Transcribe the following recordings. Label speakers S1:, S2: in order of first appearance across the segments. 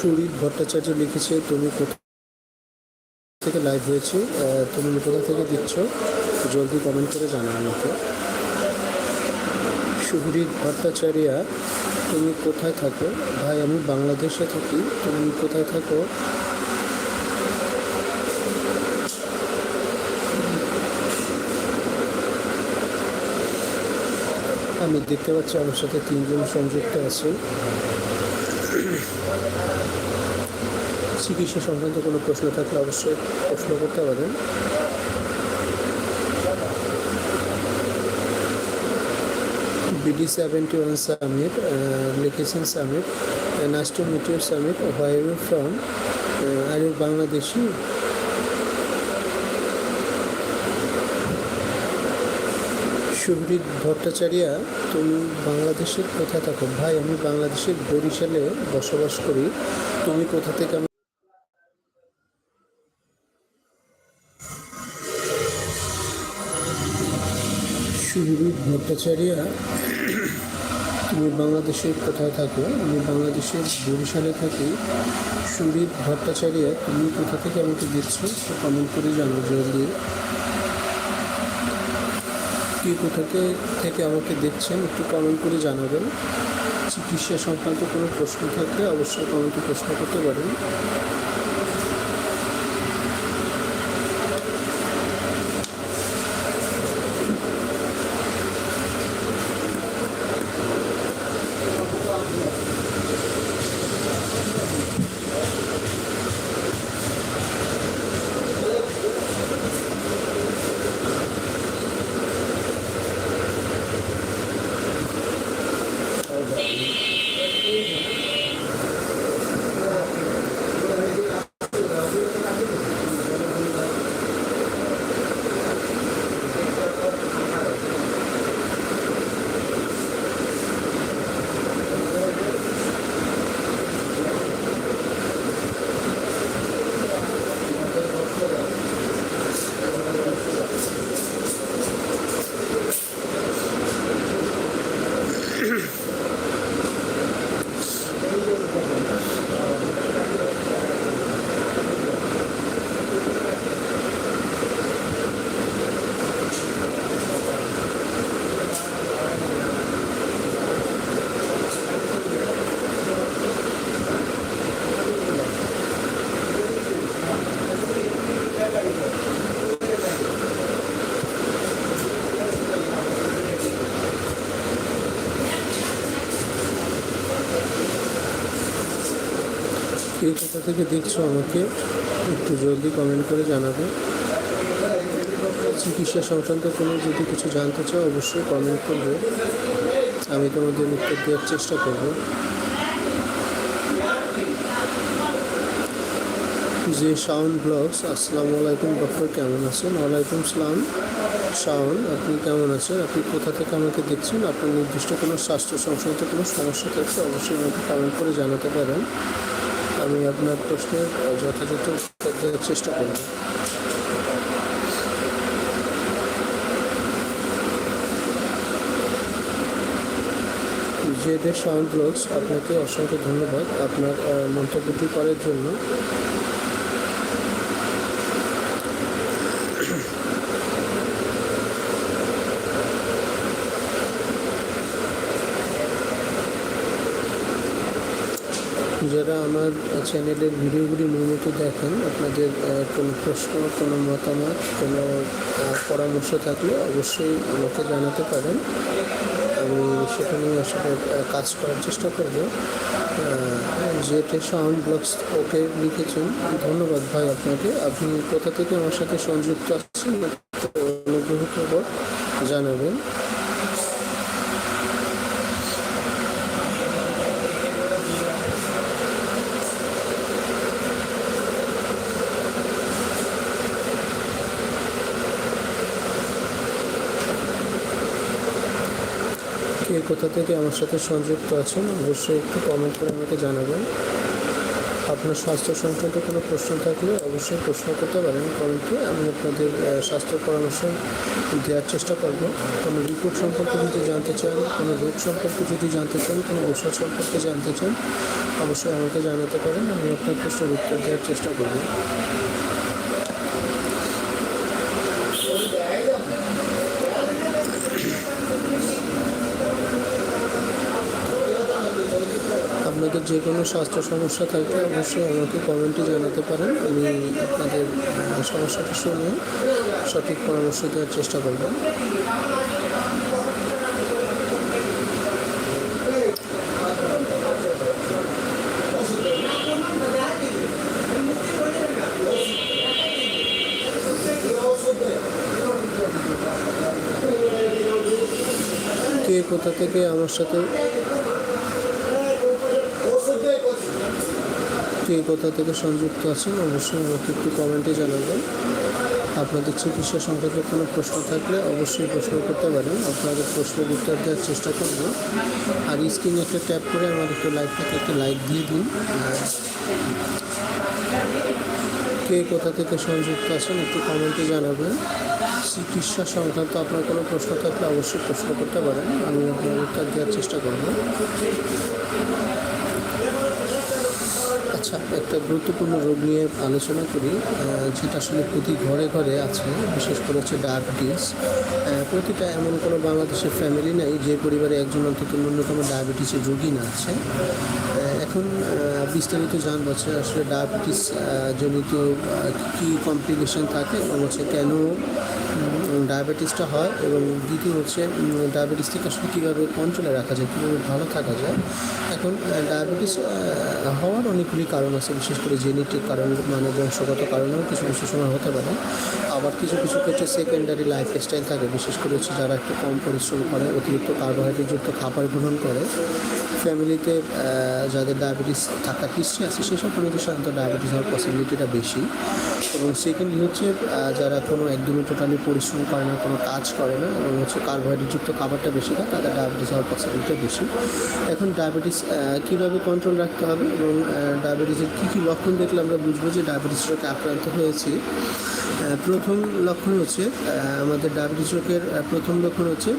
S1: সুরিত ভট্টাচার্য লিখেছে, তুমি কোথা থেকে লাইভ হয়েছে তুমি কোথা থেকে দিচ্ছ, জলদি কমেন্ট করে জানাও আমাকে। সুহৃদ ভট্টাচার্যা, তুমি কোথায় থাকো? ভাই, আমি বাংলাদেশে থাকি, তুমি কোথায় থাকো? আমি দেখতে পাচ্ছি আমার সাথে তিনজন সংযুক্ত আছে চিকিৎসা সংক্রান্ত কোনো প্রশ্ন থাকলে অবশ্যই প্রশ্ন করতে পারেন। বিডি সেভেন্টি ওয়ান সামিট লিখেছেন summit nice to meet your summit why from আর বাংলাদেশি সুহৃদ ভট্টাচার্যা, তুমি বাংলাদেশের কোথায় থাকো? ভাই, আমি বাংলাদেশের বরিশালে বসবাস করি। তুমি কোথা থেকে আমি সুহৃদ ভট্টাচার্যা, তুমি বাংলাদেশের কোথায় থাকো? আমি বাংলাদেশের বরিশালে থাকি। সুহৃদ ভট্টাচার্যা, তুমি কোথা থেকে আমাকে দিচ্ছ কমেন্ট করে জানো জলদি। কে কোথা থেকে- আমাকে দেখছেন, একটু কমেন্ট করে জানাবেন। চিকিৎসা সংক্রান্ত কোনো প্রশ্ন থাকলে অবশ্যই কমেন্টে প্রশ্ন করতে পারেন। কে কোথা থেকে দেখছ আমাকে? একটু জলদি কমেন্ট করে জানাবে। চিকিৎসা সংক্রান্ত কোনো যদি কিছু জানতে চাও, অবশ্যই কমেন্ট করবে। আমি তোমাদের উত্তর দেওয়ার চেষ্টা করব। যে শাওন ব্লগস, আসসালামু আলাইকুম, ডক্টর কেমন আছেন? ওয়ালাইকুম সালাম। শাওন, আপনি কেমন আছেন? আপনি কোথা থেকে আমাকে দেখছেন? আপনার নির্দিষ্ট কোনো স্বাস্থ্য সংক্রান্ত কোনো সমস্যা থাকলে অবশ্যই আমাকে কমেন্ট করে জানাতে পারেন। আমি আপনার প্রশ্নের যথাযথ উত্তর দেওয়ার চেষ্টা করব। জেডের সাউন্ড ব্লগস আপনাকে অসংখ্য ধন্যবাদ আপনার মন্তব্যটি করার জন্য। যারা আমার চ্যানেলের ভিডিওগুলি নিয়মিত দেখেন। আপনাদের কোনো প্রশ্ন, কোনো মতামত, কোনো পরামর্শ থাকলে অবশ্যই আমাকে জানাতে পারেন। আমি সেটা নিয়ে আসলে কাজ করার চেষ্টা করব। যেটা সাউন্ড ব্লগস ওকে লিখেছেন, ধন্যবাদ ভাই আপনাকে। আপনি কোথা থেকে আমার সাথে সংযুক্ত আছেন অনুগ্রহ করব জানাবেন। কে কোথা থেকে আমার সাথে সংযুক্ত আছেন, অবশ্যই একটু কমেন্ট করে আমাকে জানাবেন। আপনার স্বাস্থ্য সংক্রান্ত কোনো প্রশ্ন থাকলে অবশ্যই প্রশ্ন করতে পারেন কমেন্টে আমি আপনাদের স্বাস্থ্য পরামর্শ দেওয়ার চেষ্টা করব। কোনো রিপোর্ট সম্পর্কে যদি জানতে চান, কোনো রোগ সম্পর্কে যদি জানতে চান, কোনো ওষুধ সম্পর্কে জানতে চান, অবশ্যই আমাকে জানাতে পারেন। আমি আপনার প্রশ্নের উত্তর দেওয়ার চেষ্টা করব। আপনাদের যে কোনো স্বাস্থ্য সমস্যা থাকলে অবশ্যই আমাকে কমেন্টে জানাতে পারেন। আমি আপনাদের সমস্যাটা শুনে সঠিক পরামর্শ দেওয়ার চেষ্টা করব। কে কোথা থেকে আমার সাথে কে কোথা থেকে সংযুক্ত আছেন? অবশ্যই আমাকে একটু কমেন্টে জানাবেন। আপনাদের চিকিৎসা সম্পর্কে কোনো প্রশ্ন থাকলে অবশ্যই প্রশ্ন করতে পারেন। আপনাদের প্রশ্নের উত্তর দেওয়ার চেষ্টা করব। আর স্ক্রিনে একটা ট্যাপ করে আমার একটু লাইকটাকে একটা লাইক দিয়ে দিন। কে কোথা থেকে সংযুক্ত আছেন একটু কমেন্টে জানাবেন। চিকিৎসা সংক্রান্ত আপনার কোনো প্রশ্ন থাকলে অবশ্যই প্রশ্ন করতে পারেন। আমি আপনার উত্তর দেওয়ার চেষ্টা করব। আচ্ছা একটা গুরুত্বপূর্ণ রোগ নিয়ে আলোচনা করি যেটা আসলে প্রতি ঘরে ঘরে আছে, বিশেষ করে হচ্ছে ডায়াবেটিস। প্রতিটা এমন কোনো বাংলাদেশের ফ্যামিলি নেই যে পরিবারে একজন অন্তত ন্যূনতম ডায়াবেটিসের রোগী না আছে। এখন বিস্তারিত জানব হচ্ছে আসলে ডায়াবেটিস জনিত কী কমপ্লিকেশন থাকে এবং হচ্ছে কেন ডায়াবেটিসটা হয় এবং দ্বিতীয় হচ্ছে ডায়াবেটিস থেকে আসলে কীভাবে কন্ট্রোলে রাখা যায়, কীভাবে ভালো থাকা যায়। এখন ডায়াবেটিস হওয়ার অনেকগুলি কারণ আছে, বিশেষ করে জেনেটিক কারণ মানে বংশগত কারণেও কিছু কিছু সময় হতে পারে। আবার কিছু কিছু ক্ষেত্রে সেকেন্ডারি লাইফ স্টাইল থাকে, বিশেষ করে হচ্ছে যারা একটু কম পরিশ্রম করে, অতিরিক্ত কার্বোহাইড্রেটযুক্ত খাবার গ্রহণ করে। ফ্যামিলিতে যাদের ডায়াবেটিস থাকার হিস্ট্রি আছে, সেসব ফ্যামিলিতে সাধারণত ডায়াবেটিস হওয়ার পসিবিলিটিটা বেশি। এবং সেকেন্ডলি হচ্ছে যারা কোনো একদমই টোটালি পরিশ্রম করে না, কোনো কাজ করে না, এবং হচ্ছে কার্বোহাইড্রেটযুক্ত খাবারটা বেশি খায়, তাদের ডায়াবেটিস হওয়ার পসিবিলিটি বেশি। এখন ডায়াবেটিস কীভাবে কন্ট্রোল রাখতে হবে এবং ডায়াবেটিসের কী কী লক্ষণ দেখলে আমরা বুঝব যে ডায়াবেটিস রোগে আক্রান্ত হয়েছি? প্রথম লক্ষণ হচ্ছে আমাদের ডায়াবেটিস রোগের প্রথম লক্ষণ হচ্ছে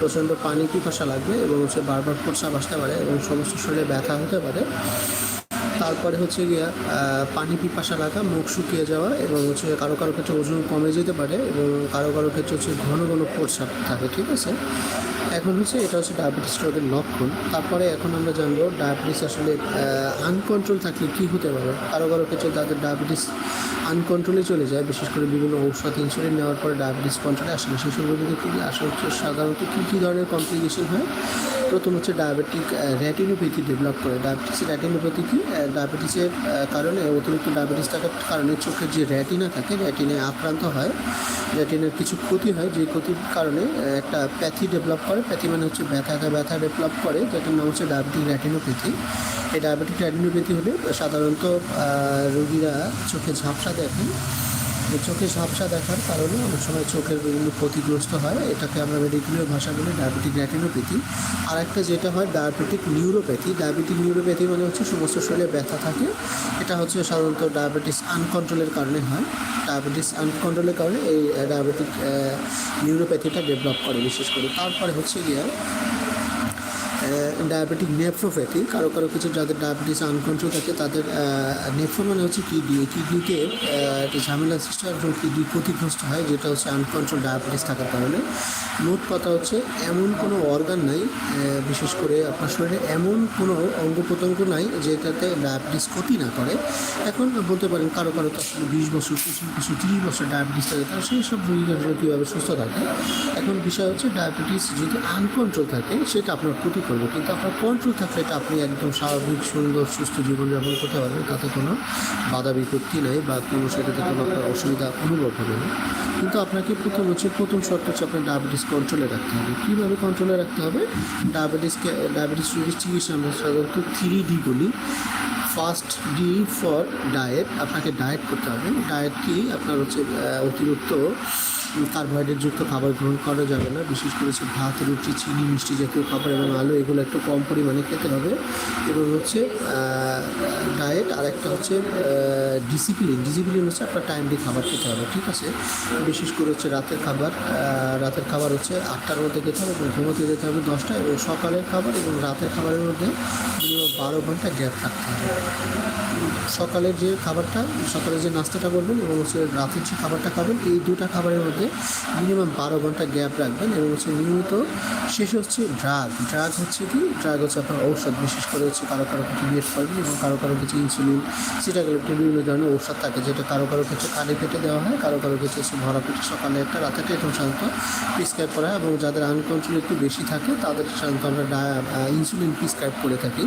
S1: প্রচণ্ড পানি পিপাসা লাগবে এবং হচ্ছে বারবার প্রস্রাব বাসতে পারে এবং সমস্ত শরীরে ব্যথা হতে পারে। তারপরে হচ্ছে গিয়া পানি পিপাসা লাগা মুখ শুকিয়ে যাওয়া এবং হচ্ছে কারও কারও ক্ষেত্রে ওজন কমে যেতে পারে এবং কারও কারও ক্ষেত্রে হচ্ছে ঘন ঘন প্রস্রাব থাকে, ঠিক আছে? এখন হচ্ছে এটা হচ্ছে ডায়াবেটিস রোগের লক্ষণ। তারপরে এখন আমরা জানব ডায়াবেটিস আসলে আনকন্ট্রোল থাকলে কী হতে পারে? কারও কারও ক্ষেত্রে তাদের ডায়াবেটিস আনকন্ট্রোলে চলে যায়, বিশেষ করে বিভিন্ন ঔষধ ইনসুলিন নেওয়ার পরে ডায়াবেটিস কন্ট্রোলে আসলে রোগীদের কী আসলে হচ্ছে, সাধারণত কী কী ধরনের কমপ্লিকেশন হয়? প্রথম হচ্ছে ডায়াবেটিক র্যাটিনোপ্যাথি ডেভেলপ করে। ডায়াবেটিস র্যাটিনোপ্যাথি কি? ডায়াবেটিসের কারণে, অতিরিক্ত ডায়াবেটিস থাকার কারণে চোখের যে র্যাটিনা থাকে র্যাটিনে আক্রান্ত হয়। র্যাটিনের কিছু ক্ষতি হয়, যে ক্ষতির কারণে একটা প্যাথি ডেভেলপ করে। প্যাথি মানে হচ্ছে ব্যথা ব্যথা ডেভেলপ করে, যেটার নাম হচ্ছে ডায়াবেটিক র্যাটিনোপ্যাথি এই ডায়াবেটিক র্যাটিনোপ্যাথি হলে সাধারণত রুগীরা চোখে ঝাপসা দেখেন চোখে ঝাপসা দেখার কারণে অনেক সময় চোখের বিভিন্ন ক্ষতিগ্রস্ত হয়। এটাকে আমরা মেডিকেলীয় ভাষা বলি ডায়াবেটিক র্যাটিনোপ্যাথি আর একটা যেটা হয় ডায়াবেটিক নিউরোপ্যাথি ডায়াবেটিক নিউরোপ্যাথি মানে হচ্ছে সমস্ত শরীরে ব্যথা থাকে। এটা হচ্ছে সাধারণত ডায়াবেটিস আনকন্ট্রোলের কারণে হয়। ডায়াবেটিস আনকন্ট্রোলের কারণে এই ডায়াবেটিক নিউরোপ্যাথিটা ডেভেলপ করে, বিশেষ করে। তারপরে হচ্ছে গিয়ে ডায়াবেটিক নেফ্রোপ্যাথি কারও কারও কিছু যাদের ডায়াবেটিস আনকন্ট্রোল থাকে, তাদের নেফ্রো মানে হচ্ছে কিডনি কিডনিতে একটা ঝামেলা সৃষ্টি হয় এবং কিডনি ক্ষতিগ্রস্ত হয়, যেটা হচ্ছে আনকন্ট্রোল ডায়াবেটিস থাকার কারণে। মোট কথা হচ্ছে, এমন কোনো অর্গান নাই বিশেষ করে আপনার শরীরে এমন কোনো অঙ্গ প্রত্যঙ্গ নাই, যেটাতে ডায়াবেটিস ক্ষতি না করে। এখন বলতে পারেন, কারও কারও তো আসলে বিশ বছর, পঁচিশ বছর, তিরিশ বছর ডায়াবেটিস থাকে, তারা সেই সব রোগীরা কীভাবে সুস্থ থাকে? এখন বিষয় হচ্ছে ডায়াবেটিস যদি আনকন্ট্রোল থাকে, সেটা আপনার ক্ষতি করবে। কিন্তু আপনার কন্ট্রোল থাকলে এটা আপনি একদম স্বাভাবিক, সুন্দর, সুস্থ জীবনযাপন করতে পারবেন। তাতে কোনো বাধা বিপত্তি নেই বা কোনো সেটাতে কোনো আপনার অসুবিধা অনুভব হবে না। কিন্তু আপনাকে প্রথম হচ্ছে প্রথম শর্ত হচ্ছে আপনার ডায়াবেটিস কন্ট্রোলে রাখতে হবে। কীভাবে কন্ট্রোলে রাখতে হবে? ডায়াবেটিসকে ডায়াবেটিস রোগীর চিকিৎসা আমরা সাধারণত থ্রি ডি বলি। ফার্স্ট ডি ফর ডায়েট আপনাকে ডায়েট করতে হবে। ডায়েট কি? আপনার হচ্ছে অতিরিক্ত কার্বোহাইড্রেটযুক্ত খাবার গ্রহণ করা যাবে না। বিশেষ করে হচ্ছে ভাত, রুটি, চিনি, মিষ্টি জাতীয় খাবার এবং আলু, এগুলো একটু কম পরিমাণে খেতে হবে। এবং হচ্ছে ডায়েট আর একটা হচ্ছে ডিসিপ্লিন ডিসিপ্লিন হচ্ছে আপনার টাইম দিয়ে খাবার খেতে হবে, ঠিক আছে? বিশেষ করে হচ্ছে রাতের খাবার রাতের খাবার হচ্ছে আটটার মধ্যে খেতে হবে এবং ঘুমোতে যেতে হবে দশটা এবং সকালের খাবার এবং রাতের খাবারের মধ্যে বারো ঘণ্টা গ্যাপ রাখতে হবে। সকালের যে খাবারটা সকালে যে নাস্তাটা করবেন এবং হচ্ছে রাতের যে খাবারটা খাবেন, এই দুটো খাবারের মধ্যে মিনিমাম বারো ঘণ্টা গ্যাপ রাখবেন এবং হচ্ছে নিয়মিত, শেষ হচ্ছে ড্রাগ ড্রাগ হচ্ছে কি? ড্রাগ হচ্ছে আপনার ঔষধ, বিশেষ করে হচ্ছে কারও কারও কিছু বিয়েট করবেন এবং কারও কারও কিছু ইনসুলিন সিটাগুলোতে বিভিন্ন ধরনের ঔষধ থাকে যেটা কারও কারও ক্ষেত্রে কানে পেটে দেওয়া হয়, কারও কারও ক্ষেত্রে হচ্ছে ভরা পেটে সকালে একটা, রাতে একটা সাধারণত প্রিসক্রাইব করা হয় এবং যাদের আনকন্ট্রোল একটু বেশি থাকে, তাদের সাধারণত আমরা ইনসুলিন প্রিসক্রাইব করে থাকি।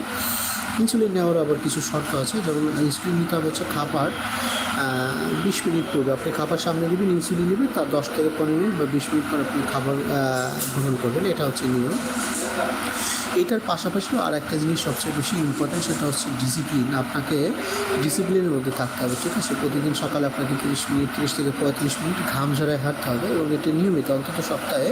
S1: ইনসুলিন নেওয়ার আবার কিছু শর্ত আছে, যেমন ইনসুলিন নিতে হবে হচ্ছে খাবার বিশ মিনিট পূর্বে। আপনি খাবার সামনে নেবেন, ইনসুলিন নেবেন, তার দশ থেকে পনেরো মিনিট বা বিশ মিনিট পর আপনি খাবার গ্রহণ করবেন। এটা হচ্ছে নিয়ম। এটার পাশাপাশিও আর একটা জিনিস সবচেয়ে বেশি ইম্পর্টেন্ট সেটা হচ্ছে ডিসিপ্লিন আপনাকে ডিসিপ্লিনের মধ্যে থাকতে হবে, ঠিক আছে? প্রতিদিন সকালে আপনাকে তিরিশ মিনিট, তিরিশ থেকে পঁয়ত্রিশ মিনিট ঘাম ঝরায় হাঁটতে হবে এবং এটি নিয়মিত, অন্তত সপ্তাহে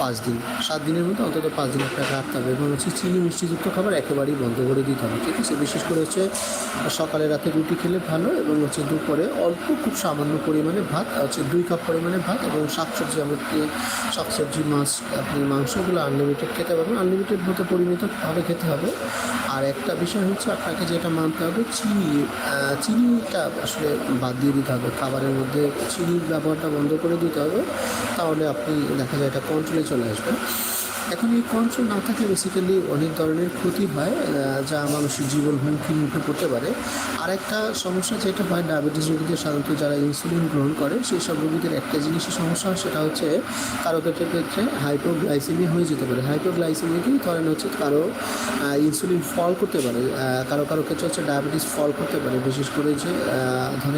S1: পাঁচ দিন, সাত দিনের মধ্যে অন্তত পাঁচ দিন আপনাকে হাঁটতে হবে এবং হচ্ছে চিনি মিষ্টিযুক্ত খাবার একেবারেই বন্ধ করে দিতে হবে, ঠিক আছে? বিশেষ করে হচ্ছে সকালে রাতে রুটি খেলে ভালো এবং হচ্ছে দুপুরে অল্প খুব সামান্য পরিমাণে ভাত হচ্ছে দুই কাপ পরিমাণে ভাত এবং শাকসবজি আমাকে শাকসবজি, মাছ, আপনি মাংসগুলো আনলিমিটেড খেতে পারবেন। আনলিমিটেড বলতে পরিমিতভাবে খেতে হবে। আর একটা বিষয় হচ্ছে আপনাকে যেটা মানতে হবে, চিনি চিনিটা আসলে বাদ দিয়ে দিতে হবে। খাবারের মধ্যে চিনির ব্যবহারটা বন্ধ করে দিতে হবে, তাহলে আপনি দেখা যায় এটা কন্ট্রোলে চলে আসবে। এখন এই কন্ট্রোল না থাকলে বেসিক্যালি অনেক ধরনের ক্ষতি হয় যা মানুষের জীবন হুমকির মুখে পড়তে পারে। আর একটা সমস্যা যেটা হয় ডায়াবেটিস রোগীদের সাধারণত যারা ইনসুলিন গ্রহণ করে সেই সব রোগীদের একটা জিনিসের সমস্যা সেটা হচ্ছে কারও ক্ষেত্রে ক্ষেত্রে হাইপোগ্লাইসেমিয়া হয়ে যেতে পারে। হাইপোগ্লাইসেমিয়া কি? ধরেন হচ্ছে কারও ইনসুলিন ফল করতে পারে কারও কারও ক্ষেত্রে হচ্ছে ডায়াবেটিস ফল করতে পারে। বিশেষ করে যে আহ,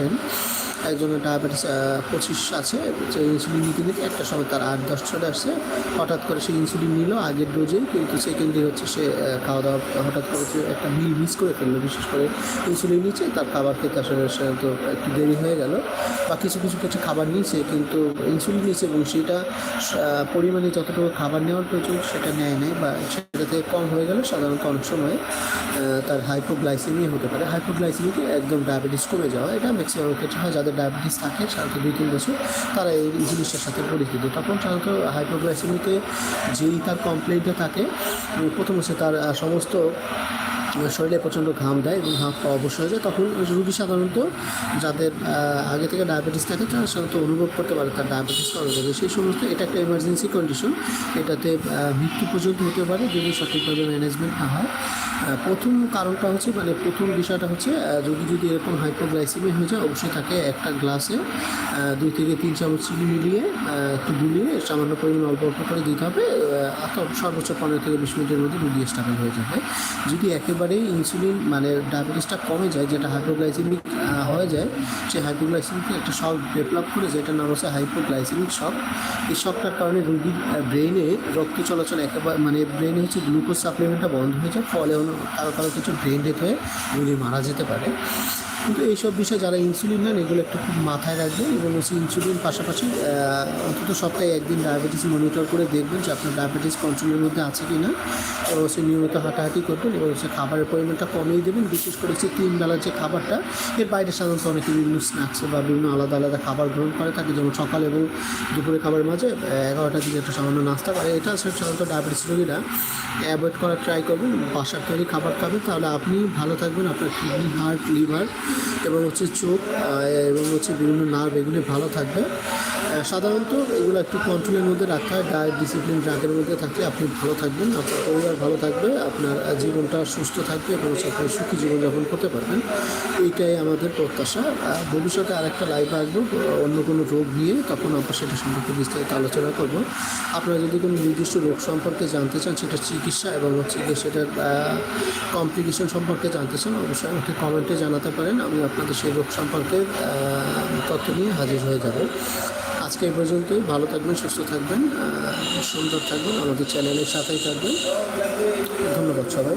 S1: একজনের ডায়াবেটিস পঁচিশ আছে, যে ইনসুলিন নিতে নিতে একটা সময় তার আট, দশ চলে আসছে। হঠাৎ করে সে ইনসুলিন নিল আগের ডোজেই কিন্তু সেকেন্ডে হচ্ছে সে খাওয়া দাওয়া হঠাৎ করে একটা মিল মিস করে ফেলল, বিশেষ করে ইনসুলিন নিচ্ছে তার খাবার খেতে আসলে সে তো একটু দেরি হয়ে গেল। বা কিছু কিছু ক্ষেত্রে খাবার নিয়েছে, কিন্তু ইনসুলিন নিয়েছে এবং সেটা পরিমাণে যতটুকু খাবার নেওয়ার প্রয়োজন সেটা নেয় নাই বা সেটাতে কম হয়ে গেলে সাধারণত অনেক সময় তার হাইপোগ্লাইসেমিয়া হতে পারে। হাইপোগ্লাইসেমিকে একদম ডায়াবেটিস কমে যাওয়া, এটা ম্যাক্সিমাম ক্ষেত্রে হয় যাদের ডায়াবেটিস থাকে, সাধারণত দুই, তিন বছর তারা এই জিনিসটার সাথে পরিচিত। তখন সাধারণত হাইপোগ্লাইসেমিতে যেই তার কমপ্লেনটা থাকে প্রথম হচ্ছে তার সমস্ত শরীরে প্রচণ্ড ঘাম দেয় এবং পা অবশ্য হয়ে যায়। তখন রুগী সাধারণত যাদের আগে থেকে ডায়াবেটিস থাকে, তারা সাধারণত অনুভব করতে পারে তার ডায়াবেটিস করা যাবে সেই সমস্ত, এটা একটা এমার্জেন্সি কন্ডিশন এটাতে মৃত্যু পর্যন্ত হতে পারে যদি সঠিকভাবে ম্যানেজমেন্ট না হয়। প্রথম কারণটা হচ্ছে মানে প্রথম বিষয়টা হচ্ছে যদি যদি এরকম হাইপোগ্লাইসিমিয়া হয়ে যায়, অবশ্যই তাকে একটা গ্লাসে দুই থেকে তিন চামচ চিনি মিলিয়ে একটু গুলিয়ে সামান্য পরিমাণ অল্প অল্প করে দিতে হবে সর্বোচ্চ পনেরো থেকে বিশ মিনিটের মধ্যে রুগী স্টাবেল হয়ে যাবে। যদি একেবারেই ইনসুলিন মানে ডায়াবেটিসটা কমে যায়, যেটা হাইপোগ্লাইসেমিক হয়ে যায় যে হাইপোগ্লাইসেমিক একটা শক ডেভেলপ করে যেটা নাম হচ্ছে হাইপোগ্লাইসেমিক শক এই শকটার কারণে রুগীর ব্রেনে রক্ত চলাচল একেবারে মানে ব্রেনে হচ্ছে গ্লুকোজ সাপ্লিমেন্টটা বন্ধ হয়ে যায়, ফলে কারও কারও কিছু ব্রেন ডেথ হয়ে রুগী মারা যেতে পারে। কিন্তু এইসব বিষয়ে যারা ইনসুলিন নেন, এগুলো একটু খুব মাথায় রাখবেন এবং হচ্ছে ইনসুলিন পাশাপাশি অন্তত সপ্তাহে একদিন ডায়াবেটিস মনিটর করে দেখবেন যে আপনার ডায়াবেটিস কন্ট্রোলের মধ্যে আছে কি না এবং হচ্ছে নিয়মিত হাঁটাহাঁটি করবেন এবং হচ্ছে খাবারের পরিমাণটা কমিয়ে দেবেন। বিশেষ করে হচ্ছে তিন বেলার যে খাবারটা, এর বাইরে সাধারণত অনেকে বিভিন্ন স্ন্যাক্স বা বিভিন্ন আলাদা আলাদা খাবার গ্রহণ করে থাকে, যেমন সকাল এবং দুপুরে খাবারের মাঝে এগারোটার দিকে একটা সামান্য নাস্তা করে। এটা সাধারণত ডায়াবেটিস রোগীরা অ্যাভয়েড করার ট্রাই করবেন। বাসার তৈরি খাবার খাবেন। তাহলে আপনি ভালো থাকবেন, আপনার কিডনি হার্ট লিভার এবং হচ্ছে চোখ এবং হচ্ছে বিভিন্ন নার্ভ এগুলি ভালো থাকবে। সাধারণত এগুলো একটু কন্ট্রোলের মধ্যে হয়। ডায়েট ডিসিপ্লিন ড্রাগের মধ্যে থাকলে আপনি ভালো থাকবেন, আপনার পরিবার ভালো থাকবে, আপনার জীবনটা সুস্থ থাকবে এবং হচ্ছে আপনি সুখী জীবনযাপন করতে পারবেন। এইটাই আমাদের প্রত্যাশা। ভবিষ্যতে আরেকটা লাইভ আসব, অন্য কোনো রোগ নিয়ে তখন আমরা সেটা সম্পর্কে বিস্তারিত আলোচনা করব। আপনারা যদি কোনো নির্দিষ্ট রোগ সম্পর্কে জানতে চান, সেটা চিকিৎসা এবং হচ্ছে গিয়ে সেটার কমপ্লিকেশন সম্পর্কে জানতে চান, অবশ্যই আমাকে কমেন্টে জানাতে পারেন। আমি আপনাদের সেই রোগ সম্পর্কে তথ্য নিয়ে হাজির হয়ে যাব। আজকে পর্যন্তই। ভালো থাকবেন সুস্থ থাকবেন সুন্দর থাকবেন আমাদের চ্যানেলের সাথেই থাকবেন। ধন্যবাদ সবাই।